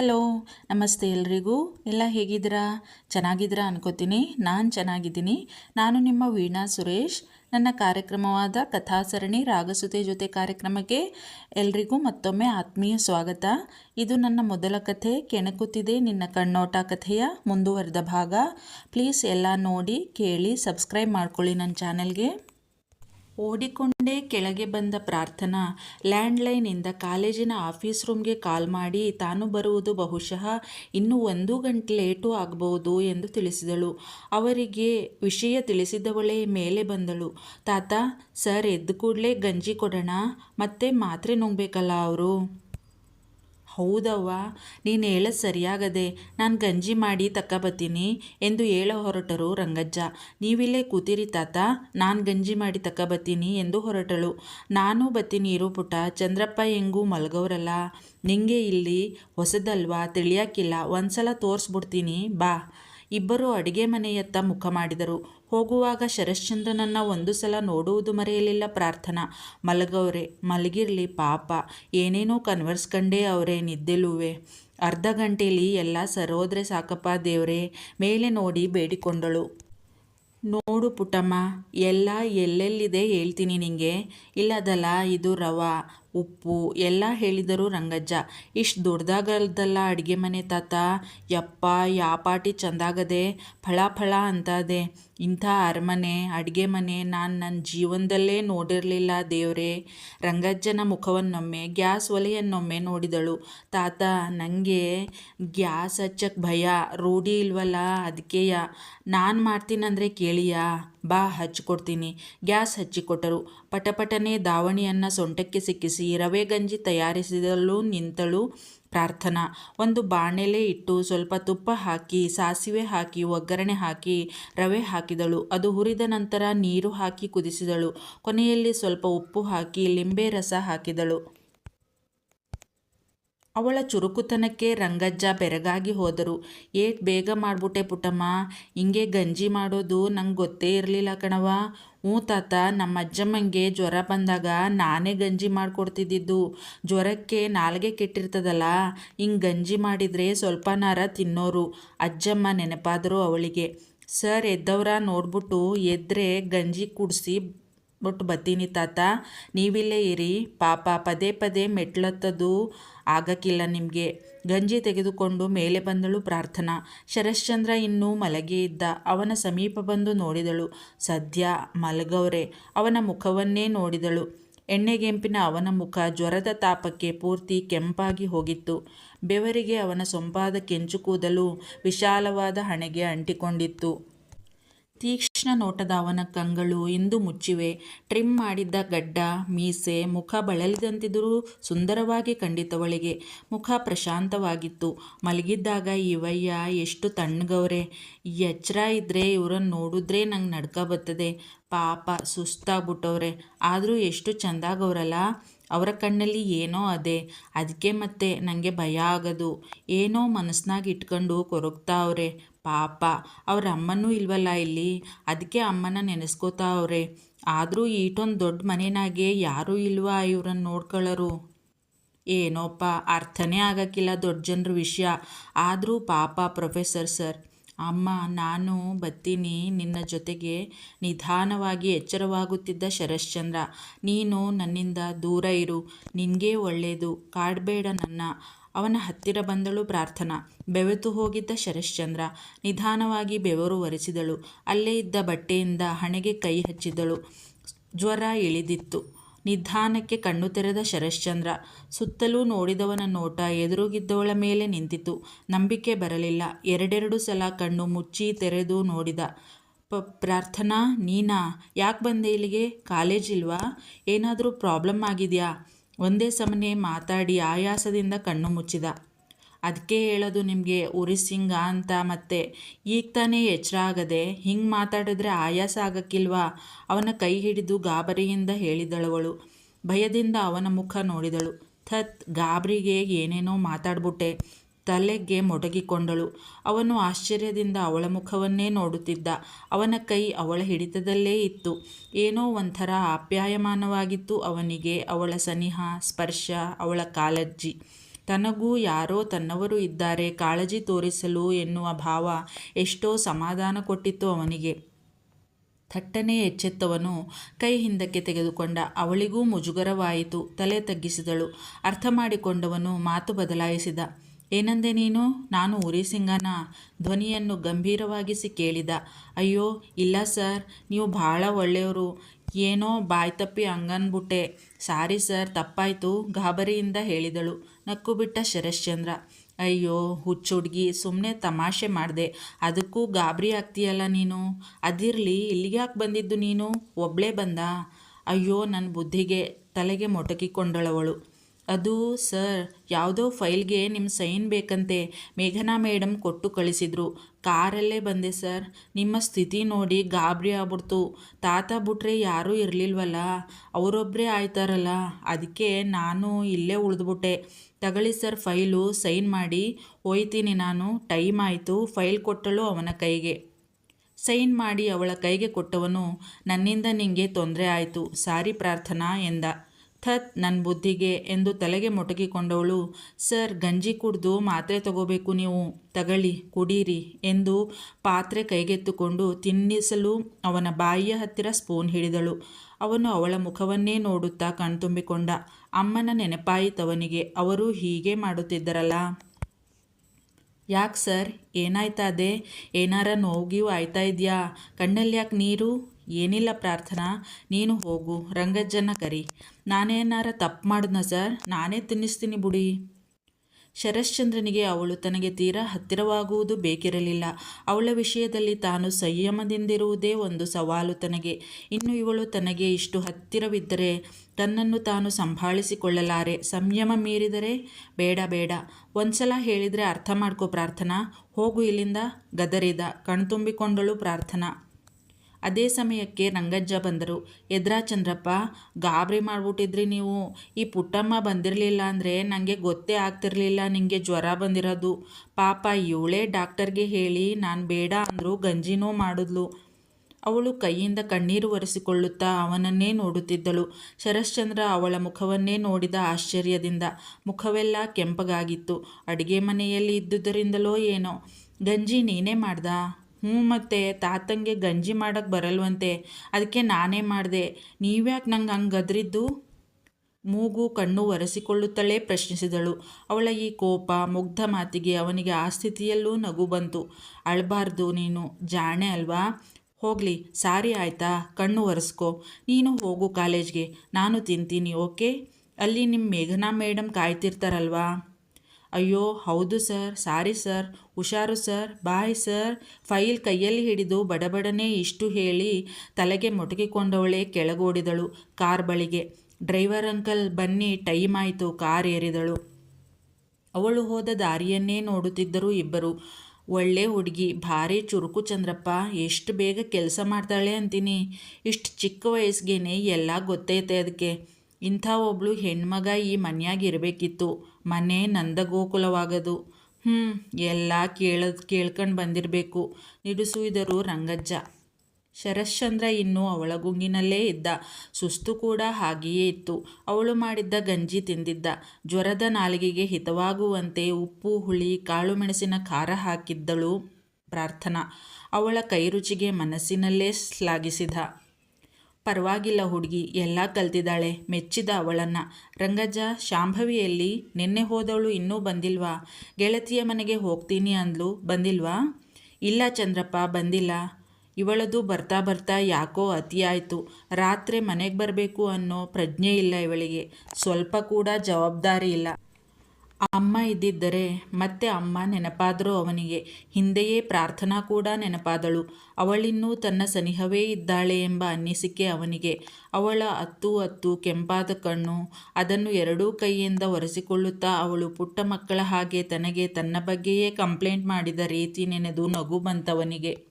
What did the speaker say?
Hello, ನಮಸ್ತೆ ಎಲ್ರಿಗೂ. ಎಲ್ಲ ಹೇಗಿದ್ದೀರಾ? ಚೆನ್ನಾಗಿದ್ದೀರಾ ಅನ್ಕೋತೀನಿ. ನಾನು ಚೆನ್ನಾಗಿದ್ದೀನಿ. ನಾನು ನಿಮ್ಮ ವೀಣಾ ಸುರೇಶ್. ನನ್ನ ಕಾರ್ಯಕ್ರಮವಾದ ಕಥಾಸರಣಿ ರಾಗಸುತೆ ಜೊತೆ ಕಾರ್ಯಕ್ರಮಕ್ಕೆ ಎಲ್ರಿಗೂ ಮತ್ತೊಮ್ಮೆ ಆತ್ಮೀಯ ಸ್ವಾಗತ. ಇದು ನನ್ನ ಮೊದಲ ಕಥೆ. ಕೆಣಕುತ್ತಿದೆ ನಿನ್ನ ಕಣ್ಣೋಟ ಕಥೆಯ ಮುಂದುವರೆದ ಭಾಗ. ಪ್ಲೀಸ್ ಎಲ್ಲ ನೋಡಿ, ಕೇಳಿ, ಸಬ್ಸ್ಕ್ರೈಬ್ ಮಾಡ್ಕೊಳ್ಳಿ ನನ್ನ ಚಾನೆಲ್ಗೆ. ಓಡಿಕೊಂಡೇ ಕೆಳಗೆ ಬಂದ ಪ್ರಾರ್ಥನಾ ಲ್ಯಾಂಡ್ಲೈನಿಂದ ಕಾಲೇಜಿನ ಆಫೀಸ್ ರೂಮ್ಗೆ ಕಾಲ್ ಮಾಡಿ, ತಾನು ಬರುವುದು ಬಹುಶಃ ಇನ್ನೂ ಒಂದು ಗಂಟೆ ಲೇಟು ಆಗಬಹುದು ಎಂದು ತಿಳಿಸಿದಳು. ಅವರಿಗೆ ವಿಷಯ ತಿಳಿಸಿದವಳೇ ಮೇಲೆ ಬಂದಳು. ತಾತ, ಸರ್, ಎದ್ದು ಕೂಡಲೇ ಗಂಜಿ ಕೊಡೋಣ, ಮತ್ತೆ ಮಾತ್ರೆ ನುಂಗಬೇಕಲ್ಲ ಅವರು. ಹೌದವ್ವ? ನೀನು ಹೇಳೋದು ಸರಿಯಾಗದೆ. ನಾನು ಗಂಜಿ ಮಾಡಿ ತಕ್ಕಬತ್ತೀನಿ ಎಂದು ಹೇಳ ಹೊರಟರು ರಂಗಜ್ಜ. ನೀವಿಲ್ಲೇ ಕೂತಿರಿ ತಾತ. ನಾನು ಗಂಜಿ ಮಾಡಿ ತಕ್ಕಬತ್ತೀನಿ ಎಂದು ಹೊರಟಳು. ನಾನು ಬತ್ತೀನಿ ಇರು ಪುಟ ಚಂದ್ರಪ್ಪ ಹೆಂಗೂ ಮಲಗವ್ರಲ್ಲ ನಿಂಗೆ ಇಲ್ಲಿ ಹೊಸದಲ್ವಾ? ತಿಳಿಯಾಕಿಲ್ಲ ಒಂದ್ಸಲ ತೋರಿಸ್ಬಿಡ್ತೀನಿ. ಬಾ. ಇಬ್ಬರು ಅಡಿಗೆ ಮನೆಯತ್ತ ಮುಖ ಮಾಡಿದರು. ಹೋಗುವಾಗ ಶರಶ್ಚಂದ್ರನನ್ನ ಒಂದು ಸಲ ನೋಡುವುದು ಮರೆಯಲಿಲ್ಲ ಪ್ರಾರ್ಥನಾ. ಮಲಗವ್ರೆ, ಮಲಗಿರ್ಲಿ ಪಾಪ, ಏನೇನೋ ಕನ್ವರ್ಸ್ಕಂಡೇ ಅವರೇ ನಿದ್ದೆಲುವೆ. ಅರ್ಧ ಗಂಟೆಯಲ್ಲಿ ಎಲ್ಲ ಸರೋದ್ರೆ ಸಾಕಪ್ಪ ದೇವ್ರೆ, ಮೇಲೆ ನೋಡಿ ಬೇಡಿಕೊಂಡಳು. ನೋಡು ಪುಟಮ್ಮ ಎಲ್ಲ ಎಲ್ಲೆಲ್ಲಿದೆ ಹೇಳ್ತೀನಿ ನಿಂಗೆ. ಇಲ್ಲದಲ್ಲ, ಇದು ರವ. ಉಪ್ಪು, ಎಲ್ಲ ಹೇಳಿದರು ರಂಗಜ್ಜ. ಇಷ್ಟು ದೊಡ್ಡದಾಗಲ್ದಲ್ಲ ಅಡುಗೆ ಮನೆ ತಾತ. ಯಪ್ಪ ಯಾಪಾಟಿ ಚಂದಾಗದೆ ಫಳ ಫಳ ಅಂತದೆ ಇಂಥ ಅರಮನೆ, ಅಡುಗೆ ಮನೆ ನಾನು ನನ್ನ ಜೀವನದಲ್ಲೇ ನೋಡಿರಲಿಲ್ಲ ದೇವರೇ. ರಂಗಜ್ಜನ ಮುಖವನ್ನೊಮ್ಮೆ, ಗ್ಯಾಸ್ ಒಲೆಯನ್ನೊಮ್ಮೆ ನೋಡಿದಳು. ತಾತ ನನಗೆ ಗ್ಯಾಸ್ ಹಚ್ಚಕ್ಕೆ ಭಯ, ರೂಢಿ ಇಲ್ವಲ್ಲ ಅದಕ್ಕೆಯ ನಾನು ಮಾಡ್ತೀನಂದರೆ ಕೇಳಿಯಾ. ಬಾ ಹಚ್ಚಿಕೊಡ್ತೀನಿ ಗ್ಯಾಸ್ ಹಚ್ಚಿಕೊಟ್ಟರು. ಪಟಪಟನೆ ದಾವಣಿಯನ್ನು ಸೊಂಟಕ್ಕೆ ಸಿಕ್ಕಿಸಿ. ರವೆ ಗಂಜಿ ತಯಾರಿಸಿದಲು ನಿಂತಳು ಪ್ರಾರ್ಥನಾ. ಒಂದು ಬಾಣಲೆ ಇಟ್ಟು ಸ್ವಲ್ಪ ತುಪ್ಪ ಹಾಕಿ, ಸಾಸಿವೆ ಹಾಕಿ, ಒಗ್ಗರಣೆ ಹಾಕಿ ರವೆ ಹಾಕಿದಳು. ಅದು ಹುರಿದ ನಂತರ ನೀರು ಹಾಕಿ ಕುದಿಸಿದಳು. ಕೊನೆಯಲ್ಲಿ ಸ್ವಲ್ಪ ಉಪ್ಪು ಹಾಕಿ ಲಿಂಬೆ ರಸ ಹಾಕಿದಳು. ಅವಳ ಚುರುಕುತನಕ್ಕೆ ರಂಗಜ್ಜ ಬೆರಗಾಗಿ ಹೋದರು. ಏಟ್ ಬೇಗ ಮಾಡ್ಬಿಟ್ಟೆ ಪುಟ್ಟಮ್ಮ. ಹಿಂಗೆ ಗಂಜಿ ಮಾಡೋದು ನಂಗೆ ಗೊತ್ತೇ ಇರಲಿಲ್ಲ ಕಣವ ಹ್ಞೂ ತಾತ ನಮ್ಮ ಅಜ್ಜಮ್ಮಂಗೆ ಜ್ವರ ಬಂದಾಗ ನಾನೇ ಗಂಜಿ ಮಾಡಿಕೊಡ್ತಿದ್ದಿದ್ದು. ಜ್ವರಕ್ಕೆ ನಾಲ್ಗೆ ಕೆಟ್ಟಿರ್ತದಲ್ಲ, ಹಿಂಗೆ ಗಂಜಿ ಮಾಡಿದರೆ ಸ್ವಲ್ಪನಾರ ತಿನ್ನೋರು, ಅಜ್ಜಮ್ಮ ನೆನಪಾದರು ಅವಳಿಗೆ. ಸರ್ ಎದ್ದವರ ನೋಡ್ಬಿಟ್ಟು ಎದ್ರೆ ಗಂಜಿ ಕುಡಿಸಿ ಬಿಟ್ಟು ಬತ್ತೀನಿ ತಾತ. ನೀವಿಲ್ಲೇ ಇರಿ. ಪಾಪ ಪದೇ ಪದೇ ಮೆಟ್ಲತ್ತದು ಆಗಕ್ಕಿಲ್ಲ ನಿಮಗೆ. ಗಂಜಿ ತೆಗೆದುಕೊಂಡು ಮೇಲೆ ಬಂದಳು ಪ್ರಾರ್ಥನಾ. ಶರಶ್ಚಂದ್ರ ಇನ್ನೂ ಮಲಗಿ ಇದ್ದ. ಅವನ ಸಮೀಪ ಬಂದು ನೋಡಿದಳು. ಸದ್ಯ ಮಲಗವ್ರೆ. ಅವನ ಮುಖವನ್ನೇ ನೋಡಿದಳು. ಎಣ್ಣೆಗೆಂಪಿನ ಅವನ ಮುಖ ಜ್ವರದ ತಾಪಕ್ಕೆ ಪೂರ್ತಿ ಕೆಂಪಾಗಿ ಹೋಗಿತ್ತು. ಬೆವರಿಗೆ ಅವನ ಸೊಂಪಾದ ಕೆಂಚು ಕೂದಲು ವಿಶಾಲವಾದ ಹಣೆಗೆ ಅಂಟಿಕೊಂಡಿತ್ತು. ತೀಕ್ಷ್ಣ ನೋಟದ ಅವನ ಕಂಗಳು ಇಂದು ಮುಚ್ಚಿವೆ. ಟ್ರಿಮ್ ಮಾಡಿದ್ದ ಗಡ್ಡ, ಮೀಸೆ, ಮುಖ ಬಳಲಿದಂತಿದ್ದರೂ ಸುಂದರವಾಗಿ ಕಂಡಿತವಳಿಗೆ. ಮುಖ ಪ್ರಶಾಂತವಾಗಿತ್ತು. ಮಲಗಿದ್ದಾಗ ಇವಯ್ಯ ಎಷ್ಟು ತಣ್ಣಗವ್ರೆ. ಎಚ್ಚರ ಇದ್ದರೆ ಇವರನ್ನು ನೋಡಿದ್ರೆ ನಂಗೆ ನಡ್ಕ ಬರ್ತದೆ. ಪಾಪ, ಸುಸ್ತಾಗ್ಬಿಟ್ಟವ್ರೆ. ಆದರೂ ಎಷ್ಟು ಚೆಂದಾಗವ್ರಲ್ಲ ಅವರ ಕಣ್ಣಲ್ಲಿ ಏನೋ ಅದೇ. ಅದಕ್ಕೆ ಮತ್ತೆ ನನಗೆ ಭಯ ಆಗೋದು. ಏನೋ ಮನಸ್ಸಿನಾಗ ಇಟ್ಕೊಂಡು ಕೊರಗ್ತಾವ್ರೆ ಪಾಪ, ಅವ್ರ ಅಮ್ಮನೂ ಇಲ್ವಲ್ಲ ಇಲ್ಲಿ? ಅದಕ್ಕೆ ಅಮ್ಮನ ನೆನೆಸ್ಕೋತಾ ಅವ್ರೆ. ಆದರೂ ಈಟೊಂದು ದೊಡ್ಡ ಮನೆನಾಗೆ ಯಾರೂ ಇಲ್ವಾ ಇವ್ರನ್ನ ನೋಡ್ಕೊಳ್ಳೋರು ಏನೋಪ್ಪ, ಅರ್ಥನೇ ಆಗೋಕ್ಕಿಲ್ಲ ದೊಡ್ಡ ಜನರ ವಿಷಯ. ಆದರೂ ಪಾಪ ಪ್ರೊಫೆಸರ್ ಸರ್ ಅಮ್ಮ, ನಾನು ಬತ್ತೀನಿ. ನಿನ್ನ ಜೊತೆಗೆ ನಿಧಾನವಾಗಿ ಎಚ್ಚರವಾಗುತ್ತಿದ್ದ ಶರಶ್ಚಂದ್ರ, ನೀನು ನನ್ನಿಂದ ದೂರ ಇರು. ನಿನಗೇ ಒಳ್ಳೆಯದು ಕಾಡಬೇಡ ನನ್ನ. ಅವನ ಹತ್ತಿರ ಬಂದಳು ಪ್ರಾರ್ಥನಾ. ಬೆವೆತು ಹೋಗಿದ್ದ ಶರಶ್ಚಂದ್ರ ನಿಧಾನವಾಗಿ ಬೆವರು ಒರೆಸಿದಳು. ಅಲ್ಲೇ ಇದ್ದ ಬಟ್ಟೆಯಿಂದ ಹಣೆಗೆ ಕೈ ಹಚ್ಚಿದಳು. ಜ್ವರ ಇಳಿದಿತ್ತು. ನಿಧಾನಕ್ಕೆ ಕಣ್ಣು ತೆರೆದ ಶರಶ್ಚಂದ್ರ ಸುತ್ತಲೂ ನೋಡಿದವನ ನೋಟ ಎದುರುಗಿದ್ದವಳ ಮೇಲೆ ನಿಂತಿತು ನಂಬಿಕೆ ಬರಲಿಲ್ಲ. ಎರಡೆರಡು ಸಲ ಕಣ್ಣು ಮುಚ್ಚಿ ತೆರೆದು ನೋಡಿದ ಪ ಪ್ರಾರ್ಥನಾ, ನೀನಾ, ಯಾಕೆ ಬಂದೆ ಇಲ್ಲಿಗೆ? ಕಾಲೇಜ್ ಇಲ್ವಾ? ಏನಾದರೂ ಪ್ರಾಬ್ಲಮ್ ಆಗಿದೆಯಾ? ಒಂದೇ ಸಮನೆ ಮಾತಾಡಿ ಆಯಾಸದಿಂದ ಕಣ್ಣು ಮುಚ್ಚಿದ. ಅದಕ್ಕೆ ಹೇಳೋದು ನಿಮಗೆ ಉರಿಸಿಂಗ ಅಂತ, ಮತ್ತೆ ಈಗ ತಾನೇ ಎಚ್ಚರ ಆಗದೆ ಹಿಂಗೆ ಮಾತಾಡಿದ್ರೆ ಆಯಾಸ ಆಗಕ್ಕಿಲ್ವಾ? ಅವನ ಕೈ ಹಿಡಿದು ಗಾಬರಿಯಿಂದ ಹೇಳಿದಳವಳು. ಭಯದಿಂದ ಅವನ ಮುಖ ನೋಡಿದಳು. ಥತ್, ಗಾಬರಿಗೆ ಏನೇನೋ ಮಾತಾಡ್ಬಿಟ್ಟೆ. ತಲೆಗೆ ಮೊಟಗಿಕೊಂಡಳು. ಅವನು ಆಶ್ಚರ್ಯದಿಂದ ಅವಳ ಮುಖವನ್ನೇ ನೋಡುತ್ತಿದ್ದ. ಅವನ ಕೈ ಅವಳ ಹಿಡಿತದಲ್ಲೇ ಇತ್ತು. ಏನೋ ಒಂಥರ ಆಪ್ಯಾಯಮಾನವಾಗಿತ್ತು ಅವನಿಗೆ ಅವಳ ಸನಿಹ, ಸ್ಪರ್ಶ, ಅವಳ ಕಾಳಜಿ ತನಗೂ ಯಾರೋ ತನ್ನವರು ಇದ್ದಾರೆ. ಕಾಳಜಿ ತೋರಿಸಲು ಎನ್ನುವ ಭಾವ ಎಷ್ಟೋ ಸಮಾಧಾನ ಕೊಟ್ಟಿತ್ತು ಅವನಿಗೆ. ಥಟ್ಟನೆ ಎಚ್ಚೆತ್ತವನು ಕೈ ಹಿಂದಕ್ಕೆ ತೆಗೆದುಕೊಂಡ. ಅವಳಿಗೂ ಮುಜುಗರವಾಯಿತು. ತಲೆ ತಗ್ಗಿಸಿದಳು. ಅರ್ಥ ಮಾಡಿಕೊಂಡವನು ಮಾತು ಬದಲಾಯಿಸಿದ. ಏನಂದೆ ನೀನು? ನಾನು ಉರಿಸಿಂಗನ ಧ್ವನಿಯನ್ನು ಗಂಭೀರವಾಗಿಸಿ ಕೇಳಿದ. ಅಯ್ಯೋ, ಇಲ್ಲ ಸರ್, ನೀವು ಭಾಳ ಒಳ್ಳೆಯವರು. ಏನೋ ಬಾಯ್ ತಪ್ಪಿ ಹಂಗನ್ಬಿಟ್ಟೆ. ಸಾರಿ ಸರ್, ತಪ್ಪಾಯಿತು, ಗಾಬರಿಯಿಂದ ಹೇಳಿದಳು. ನಕ್ಕು ಬಿಟ್ಟ ಶರಶ್ಚಂದ್ರ. ಅಯ್ಯೋ ಹುಚ್ಚುಡ್ಗಿ ಸುಮ್ಮನೆ ತಮಾಷೆ ಮಾಡಿದೆ. ಅದಕ್ಕೂ ಗಾಬರಿ ಆಗ್ತೀಯಲ್ಲ ನೀನು? ಅದಿರಲಿ, ಇಲ್ಲಿಗ್ಯಾಕೆ ಬಂದಿದ್ದು ನೀನು? ಒಬ್ಬಳೇ ಬಂದ? ಅಯ್ಯೋ ನನ್ನ ಬುದ್ಧಿಗೆ, ತಲೆಗೆ ಮೊಟಕಿಕೊಂಡಳವಳು ಅದು, ಸರ್, ಯಾವುದೋ ಫೈಲ್ಗೆ ನಿಮ್ಮ ಸೈನ್ ಬೇಕಂತೆ. ಮೇಘನಾ ಮೇಡಮ್ ಕೊಟ್ಟು ಕಳಿಸಿದ್ರು. ಕಾರಲ್ಲೇ ಬಂದೆ, ಸರ್. ನಿಮ್ಮ ಸ್ಥಿತಿ ನೋಡಿ ಗಾಬರಿ ಆಗ್ಬಿಡ್ತು. ತಾತ ಬಿಟ್ರೆ ಯಾರೂ ಇರಲಿಲ್ವಲ್ಲ? ಅವರೊಬ್ಬರೇ ಆಯ್ತಾರಲ್ಲ. ಅದಕ್ಕೆ ನಾನು ಇಲ್ಲೇ ಉಳಿದ್ಬಿಟ್ಟೆ. ತಗೊಳ್ಳಿ, ಸರ್, ಫೈಲು ಸೈನ್ ಮಾಡಿ. ಹೋಯ್ತೀನಿ ನಾನು. ಟೈಮ್ ಆಯಿತು. ಫೈಲ್ ಕೊಟ್ಟಳು ಅವನ ಕೈಗೆ. ಸೈನ್ ಮಾಡಿ ಅವಳ ಕೈಗೆ ಕೊಟ್ಟವನು. ನನ್ನಿಂದ ನಿಂಗೆ ತೊಂದರೆ ಆಯಿತು. ಸಾರಿ ಪ್ರಾರ್ಥನಾ ಎಂದ. ಥತ್ ನನ್ನ ಬುದ್ಧಿಗೆ ಎಂದು ತಲೆಗೆ ಮೊಟಕಿಕೊಂಡವಳು, ಸರ್, ಗಂಜಿ ಕುಡ್ದು ಮಾತ್ರೆ ತಗೋಬೇಕು ನೀವು ತಗಳಿ ಕುಡೀರಿ ಎಂದು ಪಾತ್ರೆ ಕೈಗೆತ್ತುಕೊಂಡು ತಿನ್ನಿಸಲು ಅವನ ಬಾಯಿಯ ಹತ್ತಿರ ಸ್ಪೂನ್ ಹಿಡಿದಳು. ಅವನು ಅವಳ ಮುಖವನ್ನೇ ನೋಡುತ್ತಾ ಕಣ್ತುಂಬಿಕೊಂಡ. ಅಮ್ಮನ ನೆನಪಾಯಿತವನಿಗೆ, ಅವರು ಹೀಗೆ ಮಾಡುತ್ತಿದ್ದರಲ್ಲ. ಯಾಕೆ ಸರ್, ಏನಾಯ್ತಾದೆ? ಏನಾರ ನೋವು ಆಯ್ತಾ ಇದೆಯಾ? ಕಣ್ಣಲ್ಲಿ ಯಾಕೆ ನೀರು? ಏನಿಲ್ಲ ಪ್ರಾರ್ಥನಾ, ನೀನು ಹೋಗು ರಂಗಜ್ಜನ ಕರಿ. ನಾನೇನಾರ ತಪ್ಪು ಮಾಡಿದ್ನ ಸರ್? ನಾನೇ ತಿನ್ನಿಸ್ತೀನಿ ಬುಡಿ. ಶರಶ್ಚಂದ್ರನಿಗೆ ಅವಳು ತನಗೆ ತೀರಾ ಹತ್ತಿರವಾಗುವುದು ಬೇಕಿರಲಿಲ್ಲ. ಅವಳ ವಿಷಯದಲ್ಲಿ ತಾನು ಸಂಯಮದಿಂದಿರುವುದೇ ಒಂದು ಸವಾಲು ತನಗೆ. ಇನ್ನು ಇವಳು ತನಗೆ ಇಷ್ಟು ಹತ್ತಿರವಿದ್ದರೆ ತನ್ನನ್ನು ತಾನು ಸಂಭಾಳಿಸಿಕೊಳ್ಳಲಾರೆ. ಸಂಯಮ ಮೀರಿದರೆ ಬೇಡ ಬೇಡ. ಒಂದ್ಸಲ ಹೇಳಿದರೆ ಅರ್ಥ ಮಾಡ್ಕೋ ಪ್ರಾರ್ಥನಾ. ಹೋಗು ಇಲ್ಲಿಂದ ಗದರಿದ. ಕಣ್ತುಂಬಿಕೊಂಡಳು ಪ್ರಾರ್ಥನಾ. ಅದೇ ಸಮಯಕ್ಕೆ ರಂಗಜ್ಜ ಬಂದರು. ಎದ್ರಾ ಚಂದ್ರಪ್ಪ, ಗಾಬರಿ ಮಾಡಿಬಿಟ್ಟಿದ್ರಿ ನೀವು. ಈ ಪುಟ್ಟಮ್ಮ ಬಂದಿರಲಿಲ್ಲ ಅಂದರೆ ನನಗೆ ಗೊತ್ತೇ ಆಗ್ತಿರಲಿಲ್ಲ ನಿಮಗೆ ಜ್ವರ ಬಂದಿರೋದು. ಪಾಪ ಇವಳೇ ಡಾಕ್ಟರ್ಗೆ ಹೇಳಿ ನಾನು ಬೇಡ ಅಂದರು ಗಂಜಿನೂ ಮಾಡಿದ್ಲು. ಅವಳು ಕೈಯಿಂದ ಕಣ್ಣೀರು ಒರೆಸಿಕೊಳ್ಳುತ್ತಾ ಅವನನ್ನೇ ನೋಡುತ್ತಿದ್ದಳು. ಶರಶ್ಚಂದ್ರ ಅವಳ ಮುಖವನ್ನೇ ನೋಡಿದ ಆಶ್ಚರ್ಯದಿಂದ. ಮುಖವೆಲ್ಲ ಕೆಂಪಗಾಗಿತ್ತು. ಅಡುಗೆ ಮನೆಯಲ್ಲಿ ಇದ್ದುದರಿಂದಲೋ ಏನೋ. ಗಂಜಿ ನೀನೇ ಮಾಡ್ದ? ಹ್ಞೂ ಮತ್ತೆ ತಾತಂಗೆ ಗಂಜಿ ಮಾಡೋಕ್ಕೆ ಬರಲ್ವಂತೆ. ಅದಕ್ಕೆ ನಾನೇ ಮಾಡಿದೆ. ನೀವ್ಯಾಕೆ ನಂಗೆ ಹಂಗೆ ಗದ್ರಿದ್ದು? ಮೂಗು ಕಣ್ಣು ಒರೆಸಿಕೊಳ್ಳುತ್ತಲೇ ಪ್ರಶ್ನಿಸಿದಳು. ಅವಳ ಈ ಕೋಪ ಮುಗ್ಧ ಮಾತಿಗೆ ಅವನಿಗೆ ಆ ಸ್ಥಿತಿಯಲ್ಲೂ ನಗು ಬಂತು. ಅಳಬಾರ್ದು ನೀನು. ಜಾಣೆ ಅಲ್ವಾ? ಹೋಗಲಿ. ಸಾರಿ ಆಯ್ತಾ? ಕಣ್ಣು ಒರೆಸ್ಕೊ. ನೀನು ಹೋಗು ಕಾಲೇಜ್ಗೆ. ನಾನು ತಿಂತೀನಿ, ಓಕೆ? ಅಲ್ಲಿ ನಿಮ್ಮ ಮೇಘನಾ ಮೇಡಮ್ ಕಾಯ್ತಿರ್ತಾರಲ್ವಾ? ಅಯ್ಯೋ, ಹೌದು ಸರ್, ಸಾರಿ ಸರ್, ಹುಷಾರು ಸರ್, ಬಾಯ್ ಸರ್, ಫೈಲ್ ಕೈಯಲ್ಲಿ ಹಿಡಿದು ಬಡಬಡನೆ ಇಷ್ಟು ಹೇಳಿ ತಲೆಗೆ ಮೊಟಕಿಕೊಂಡವಳೆ ಕೆಳಗೋಡಿದಳು ಕಾರ್ ಬಳಿಗೆ. ಡ್ರೈವರ್ ಅಂಕಲ್, ಬನ್ನಿ, ಟೈಮ್ ಆಯಿತು, ಕಾರ್ ಏರಿದಳು. ಅವಳು ಹೋದ ದಾರಿಯನ್ನೇ ನೋಡುತ್ತಿದ್ದರು ಇಬ್ಬರು. ಒಳ್ಳೆ ಹುಡುಗಿ, ಭಾರಿ ಚುರುಕು ಚಂದ್ರಪ್ಪ, ಎಷ್ಟು ಬೇಗ ಕೆಲಸ ಮಾಡ್ತಾಳೆ ಅಂತೀನಿ. ಇಷ್ಟು ಚಿಕ್ಕ ವಯಸ್ಸಿಗೆ ಎಲ್ಲ ಗೊತ್ತೈತೆ ಅದಕ್ಕೆ. ಇಂಥ ಒಬ್ಳು ಹೆಣ್ಮಗ ಈ ಮನ್ಯಾಗ ಇರಬೇಕಿತ್ತು ಮನೆ ನಂದಗೋಕುಲವಾಗದು. ಹ್ಞೂ ಎಲ್ಲ ಕೇಳದ್ ಕೇಳ್ಕೊಂಡು ಬಂದಿರಬೇಕು. ನಿಡುಸುವಿದರು ರಂಗಜ್ಜ. ಶರಶ್ಚಂದ್ರ ಇನ್ನೂ ಅವಳ ಗುಂಗಿನಲ್ಲೇ ಇದ್ದ. ಸುಸ್ತು ಕೂಡ ಹಾಗೆಯೇ ಇತ್ತು. ಅವಳು ಮಾಡಿದ್ದ ಗಂಜಿ ತಿಂದಿದ್ದ. ಜ್ವರದ ನಾಲಿಗೆಗೆ ಹಿತವಾಗುವಂತೆ ಉಪ್ಪು, ಹುಳಿ, ಕಾಳು ಮೆಣಸಿನ ಖಾರ ಹಾಕಿದ್ದಳು ಪ್ರಾರ್ಥನಾ. ಅವಳ ಕೈರುಚಿಗೆ ಮನಸ್ಸಿನಲ್ಲೇ ಶ್ಲಾಘಿಸಿದ. ಪರವಾಗಿಲ್ಲ ಹುಡುಗಿ, ಎಲ್ಲ ಕಲ್ತಿದ್ದಾಳೆ, ಮೆಚ್ಚಿದ ಅವಳನ್ನು. ರಂಗಜ್ಜ, ಶಾಂಭವಿಯಲ್ಲಿ ನಿನ್ನೆ ಹೋದವಳು ಇನ್ನೂ ಬಂದಿಲ್ವಾ? ಗೆಳತಿಯ ಮನೆಗೆ ಹೋಗ್ತೀನಿ ಅಂದ್ಲು, ಬಂದಿಲ್ವಾ? ಇಲ್ಲ ಚಂದ್ರಪ್ಪ, ಬಂದಿಲ್ಲ. ಇವಳದು ಬರ್ತಾ ಬರ್ತಾ ಯಾಕೋ ಅತಿಯಾಯಿತು ರಾತ್ರಿ ಮನೆಗೆ ಬರಬೇಕು ಅನ್ನೋ ಪ್ರಜ್ಞೆ ಇಲ್ಲ ಇವಳಿಗೆ. ಸ್ವಲ್ಪ ಕೂಡ ಜವಾಬ್ದಾರಿ ಇಲ್ಲ. ಅಮ್ಮ ಇದ್ದಿದ್ದರೆ ಮತ್ತೆ ಅಮ್ಮ ನೆನಪಾದರೂ ಅವನಿಗೆ. ಹಿಂದೆಯೇ ಪ್ರಾರ್ಥನಾ ಕೂಡ ನೆನಪಾದಳು. ಅವಳಿನ್ನೂ ತನ್ನ ಸನಿಹವೇ ಇದ್ದಾಳೆ ಎಂಬ ಅನ್ನಿಸಿಕೆ ಅವನಿಗೆ. ಅವಳ ಅತ್ತು ಅತ್ತು ಕೆಂಪಾದ ಕಣ್ಣು, ಅದನ್ನು ಎರಡೂ ಕೈಯಿಂದ ಒರೆಸಿಕೊಳ್ಳುತ್ತಾ ಅವಳು ಪುಟ್ಟ ಮಕ್ಕಳ ಹಾಗೆ ತನಗೆ ತನ್ನ ಬಗ್ಗೆಯೇ ಕಂಪ್ಲೇಂಟ್ ಮಾಡಿದ ರೀತಿ ನೆನೆದು ನಗು ಬಂತವನಿಗೆ.